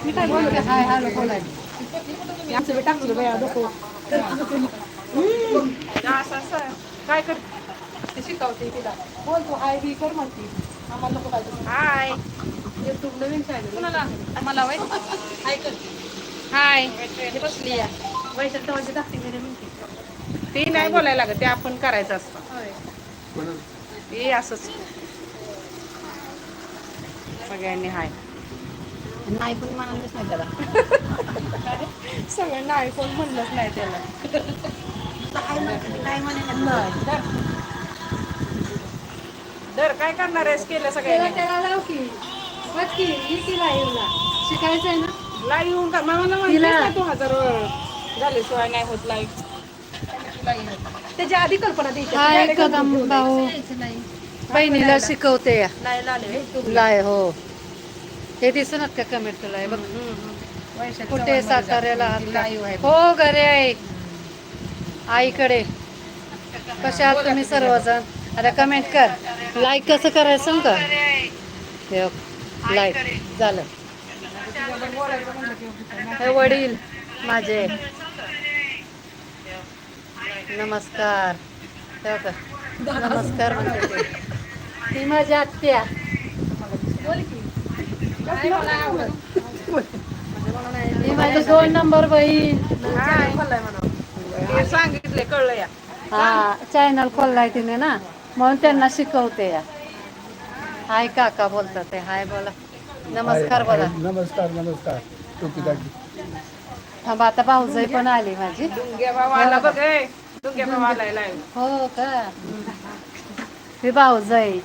मी काय हाय आमचं बया डोकं असं असं काय कर? ते शिकवते तिला. बोल तू हाय बी कर म्हणते. आम्हाला नको हाय. युट्यूब नवीन चॅनल कुणाला? मला वय हाय कर. हाय. बसली या मी म्हणते. ते नाही बोलायला लागत ते आपण करायचं असतं. ते असंच. सगळ्यांनी हाय. नाही पण म्हणालच नाही त्याला. सगळ्यांना आयफोन म्हणलंच नाही त्याला. काय म्हणे नाही धर. धर काय करणार आहेस केलं सगळ्यांनी? त्याला लाव की. बघ की ये की लाईव्हला शिकायचं आहे ना? लाईव्ह येऊन का? मला म्हणतेस ना तू हजार झाल्याशिवाय नाही होत लाईव्ह त्याची आधी कल्पना द्यायची हाय त्याच्या आधी कदम भाऊ. बहिणीला शिकवते. नाही लाले लाय हो. हे दिसणार का कमेंट तुला? हे बघ. कुठे साताऱ्याला? हो घरी आहे. आईकडे. कसे आहात तुम्ही सर्वजण? आता कमेंट कर. लाईक कसं करायचं सांग का? लाईक झालं. हे वडील माझे. नमस्कार. नमस्कार म्हणते ते. माझी आत्या. माझी दोन नंबर बहीण ते सांगितले कळलं या हा चॅनल खोललाय तिने ना. म्हणून त्यांना शिकवते या. हाय काका बोलतात ते. हाय बोला. नमस्कार बोला. नमस्कार नमस्कार. थांबा आता भाऊजाई पण आली माझी. हो का? हे भाऊजाई.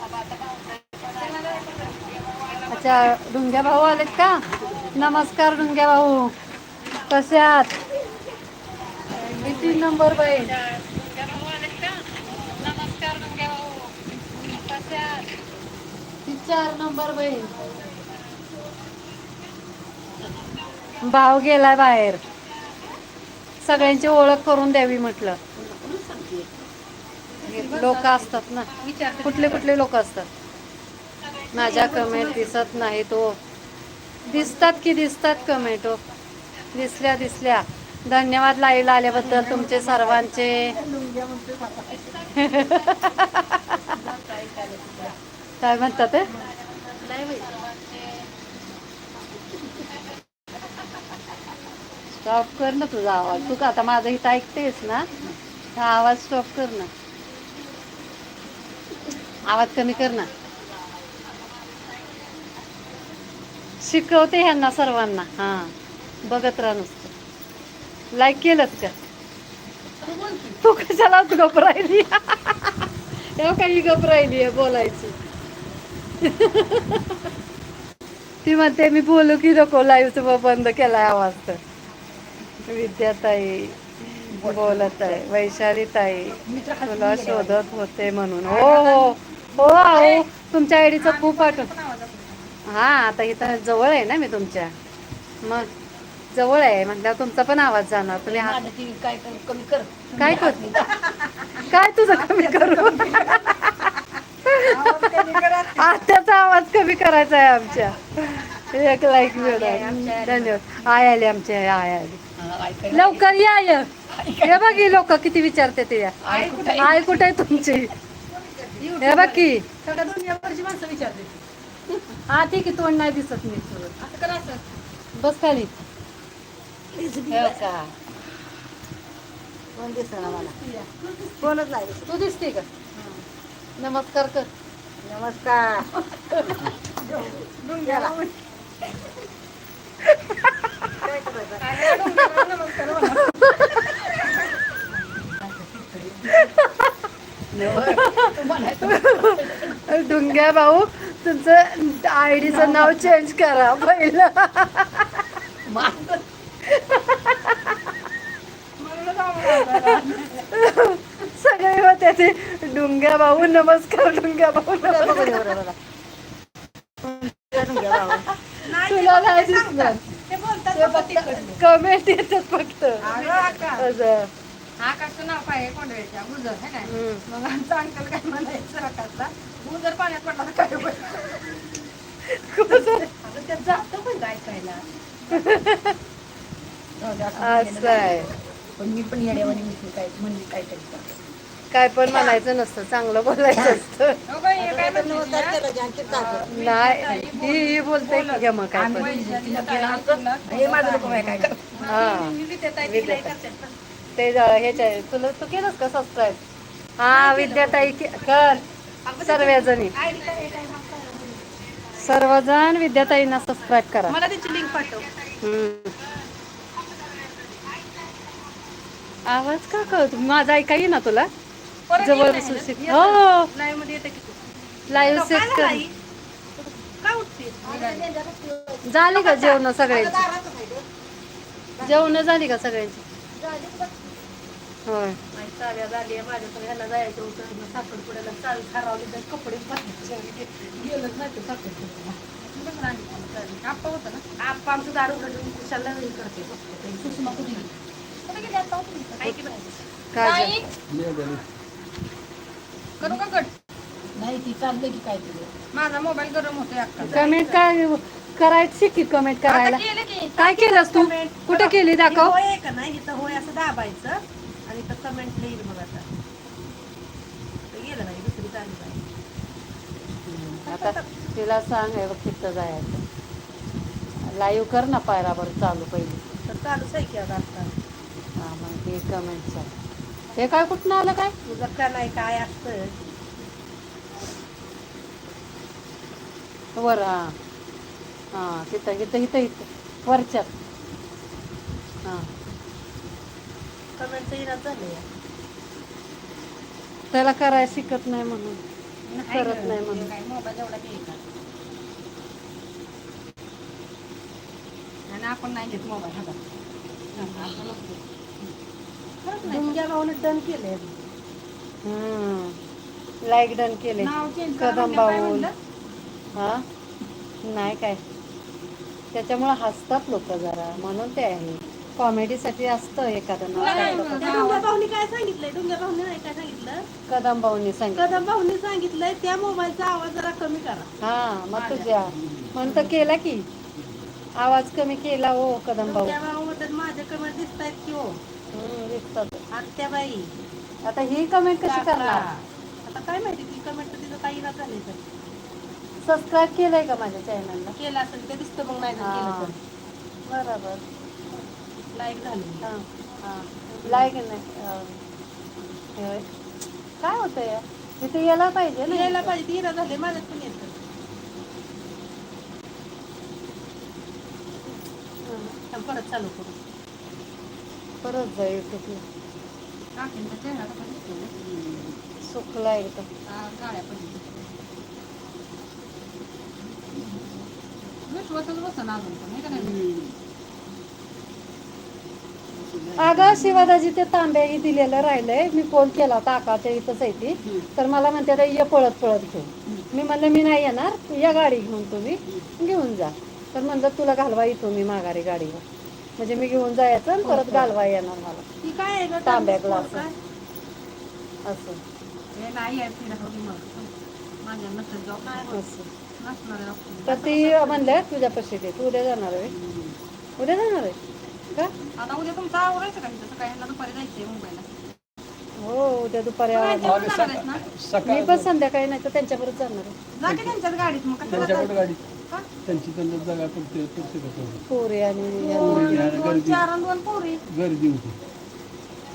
अच्छा डुंग्या भाऊ आलेत का? नमस्कार डुंग्या भाऊ. कसे आहात? किती नंबर बहीण नमस्कार डुंग्या भाऊ. कसे आहात? ती चार नंबर बहीण भाव गेलाय बाहेर. सगळ्यांची ओळख करून द्यावी म्हटलं. लोक असतात ना. कुठले कुठले लोक असतात? माझ्या कमेंट दिसत नाही तो. दिसतात की दिसतात कमेंट हो. दिसल्या दिसल्या. धन्यवाद लाईव्ह आल्याबद्दल तुमचे सर्वांचे. काय म्हणतात ते? स्टॉप कर ना तुझा आवाज. तू का आता माझं इथं ऐकतेस ना? हा आवाज स्टॉप कर ना. आवाज कमी कर ना. शिकवते ह्यांना सर्वांना. हा. बघत राहा नुसतं. लाईक केलंच का? तू कशाला घबरायली राहिली? तेव्हा काही घबरायली आहे बोलायची. ती म्हणते मी बोलू की नको लाईव्ह बंद केलाय आवाज तर. विद्याताई बोलत आहे वैशाली ताई तुला शोधत होते म्हणून. हो हो. हो तुमच्या आयडीचा खूप आठवण हा आता इथं जवळ आहे ना मी तुमच्या. मग जवळ आहे म्हटल्यावर तुमचा पण आवाज जाणार. तुम्ही हा- माझं काय कर- कमी कर. काय कर? काय तुझं कमी करू? आत्याचा आवाज कमी करायचा आहे आमच्या. एक लाईक मिळणार धन्यवाद. आय आले आमचे आय आले. हा, ऐकायला. लवकर या य. हे बघ ही लोक किती विचारते ते या. आई कुठे? आय कुठे आहे तुमची? हे बघ की. सगळ्या दुनियाभरची माणसं विचारते. हा ठीक आहे तोंड नाही दिसत मी तुझं असं करा असं. बस खाली. हे का? कोण मला? कोणच नाही दिसत. तू दिसते का? नमस्कार कर. नमस्कार. डुंग्याला डुंग्या भाऊ तुमचं आयडीचं नाव चेंज करा पहिलं. सगळे होते ते. डुंग्या भाऊ नमस्कार डुंग्या भाऊ. तुला नाही दिसणार. कमेंट येतात फक्त. असं. आकाशचं नाव काय आहे कोंडव्याच्या. गुजर है काय. मग आमचा अंकल काय म्हणायचं आकाशला गुजर पाण्यात पडला तर काय होईल? अगं त्यात जातं पण काय असं आहे. पण मी पण येड्यावानी म्हणते काय म्हणजे काय तरी काय पण म्हणायचं नसतं चांगलं बोलायचं असतं? नाही ही ही बोलते की घ्या मग काय पण. हे हा. ते ज- ह्याच्या तुला तू केलंस का सबस्क्राईब हा विद्याताई के- कर. सर्वजणी. सर्वजण विद्याताईंना सबस्क्राईब करा. मला त्याची लिंक पाठव. हम्म. आवाज का कळतो माझा ऐका ना तुला? जवळ हो. लाईव्ह सेट झालं कर झाली का जेवण सगळ्यांची? जेवण झाली का सगळ्यांची? होय. माझी चाव्या झाली माझ्या ह्याला जायचं होतं. मग साखरपुड्याला तर कपडे बदलायचे. गेलंच नाही ते साखरपुड्याला. बघ ना चालली. आप्पा होता ना? आप्पा आमचं दारू उघडून कुशाला हे करते. सुषमा? कुठे गेली? काय. करू का कट? नाही ती चाललंय की काय तुझं माझा मोबाईल गरम होतोय अक्का. कमेंट काय करायचं? शिकी कमेंट करायला. केलं काय केलंस तू? कुठे केली दाखव. होय का नाही? इथं होय असं दाबायचं. आणि इथं कमेंट येईल बघ आता. ते गेलं नाही दुसरी चालू आहे आता तिला सांग हे बघ तिथं जायचं. लाईव्ह कर ना पायरावर चालू पहिली. तर चालूच आहे की आता आता हा मग हे कमेंटचं हे काय कुठनं आलं काय? तुझं का नाही काय असतं? वर हा. हां तिथं इथं इथं इथं. वरच्यात. हां. त्याला करायला शिकत नाही म्हणून. करत नाही म्हणून. काय मोबाईल एवढा आणि आपण नाही घेत मोबाईल हातात. खरंच नाही. भाऊन डन केलंय लाईक डन केले. कदम म्हणजे म्हणलं? हा? नाही काय. त्याच्यामुळं हसतात लोक जरा. म्हणून ते आहे. कॉमेडीसाठी असतं एखादं नाव. काय भाऊनी सांगितलंय? डुंग्या भाऊनी नाही काय सांगितलं? कदम भाऊनी सांगितलं. कदम भाऊनी सांगितलंय त्या मोबाईलचा आवाज जरा कमी करा. हा मग तुझ्या. म्हणून तर केला की. आवाज कमी केला हो कदम भाऊ. डुंग्या भाऊ म्हणतात माझे कमेंट दिसत आहेत की हो. हम्म, दिसतात. आत्याबाई आता ही कमेंट कशी. करणार? आता काय माहिती ती कमेंट तिथं काही ना तर. सबस्क्राईब केलंय का माझ्या चॅनलला केलं असेल ते दिसतं मग नाही जर. केलं तर. बरोबर. लाईक झाली. हा लाईक नाही काय होतं या? तिथे यायला पाहिजे ना? यायला पाहिजे ती झाले माझ्यात पण येतं. परत चालू करू. परत जा युट्यूबला काकींचा चेहरा ना? सुकला एकदम. काळ्या पडली. विश्वासच बसेना अजून पण, हे का? नाही? अगं शिवादाजी ते तांब्याही दिलेलं राहिलंय. मी फोन केला होता आकाच्या इथंच आहे ती. तर मला म्हणते आता ये पळत पळत घेऊन. मी म्हणलं मी नाही येणार. तू या गाडी घेऊन तुम्ही घेऊन जा. तर म्हणलं तुला घालवा येतो मी माघारी गाडीवर. म्हणजे मी घेऊन जायचं आणि परत घालवा येणार मला? तांब्या ग्लास? असं. हे. तर ती म्हणल्या तुझ्यापाशी दे तू उद्या जाणार आहे. उद्या जाणार आहे? आता उद्या तुमचं आवरायचं का तसं काय ह्यांना दुपारी जायचंय मुंबईला. हो उद्या दुपारी आवाज- आहेस ना? मी सकाळ पण संध्याकाळी नाही तर त्यांच्याबरोबर जाणार आहे. जा की त्यांच्याच गाडीत मग? कशाला त्यांच्याकडे गाडी का? त्यांची जागा पोरी आणि पोरी आणि दोन गर्दी चार आणि दोन पोरी. गर्दी होती.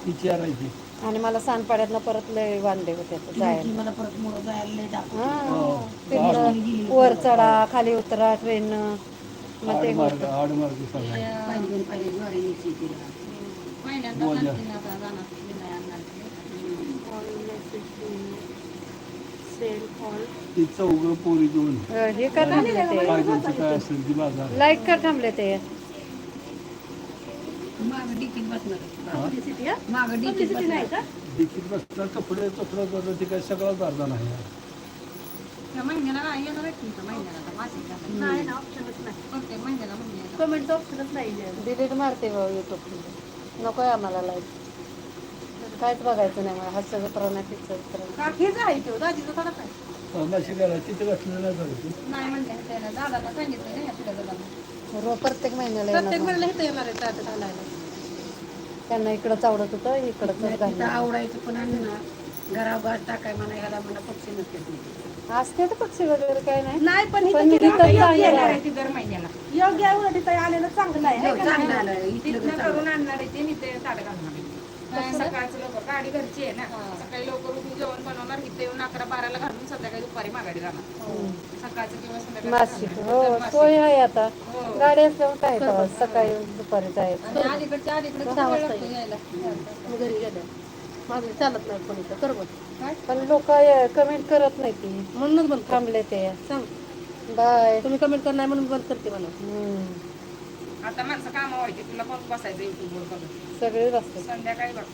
ती चारायची आणि मला सांडपाड्यातनं परत लय वांदे होते आता ती जायला. मला परत मोर जायला लय डाक हा. तिथनं वर चढा खाली उतरा ट्रेन मग ते होतं. सगळा पाहिजे पाहिजे ज्वारी तिला. ती. चौघ पोरी दोन. अ, हे का थांबले ते. काय त्यांचं काय असेल ती बाजार. लाइट का थांबले ते. मागं डिकीत बसणार? मागं डिकीत बसणार कपडे करतात ते काय सगळाच अर्धा नाही महिन्याला काय येणार आहे तुमच्या महिन्याला. नाही ना ऑप्शनच नाही प्रत्येक महिन्याला महिन्याला कमेंटचं ऑप्शनच नाही डिलीट मारते भाऊ युट्यूब नको आहे आम्हाला लाइट काहीच बघायचं नाही मला हास्य जत्रा नाही पिक्चर जत्रा हेच आहे तो दाजीचं नाही म्हणले त्याला दादाला सांगितलं नाही तुझ्या दादाला रो प्रत्येक महिन्याला प्रत्येक येणार वेळेला इथं येणार आहे ताट घालायला त्यांना इकडंच आवडत होतं इकडंच तिथं आवडायचं पण आणि ना घराबाहेर टाकाय म्हणा ह्याला म्हणा पक्षी नसते असते तर पक्षी वगैरे काय नाही. नाही पण योग्य चांगलं आहे. आहे. ती दर महिन्याला. योग्य आहे उलट इथं आलेलं चांगलं आहे है का? नाही? चांगलं आलं. इथलं तिथनं चांगलं. करून आणणार आहे ते मी ते ताट घालणार आहे. अं, सकाळचं लवकर गाडी घरची आहे ना. सकाळी लवकर उठून जेवण बनवणार इथे येऊन अकरा बाराला घालून संध्याकाळी दुपारी माघारी जाणार. सकाळचं किंवा संध्याकाळी मासिक घालणार. हो तर मासिक. सोय आहे आता. हो. गाडी असल्यावर काय तेव्हा सकाळी दुपारी जायचं आणि अलीकडच्या अलीकडे सहा वेळ वाजता लागतो यायला? मी घरी गेले माझं चालत नाही कर बघ पण लोक कमेंट करत नाही ती. म्हणूनच बंद कर. थांबले ते. सांग बाय. तुम्ही कमेंट कर नाही म्हणून बंद करते मला. आता माणसं कामावर व्हायची तुला कोण बसायचं युट्यूबवर बघत सगळे बसतात संध्याकाळी बघ.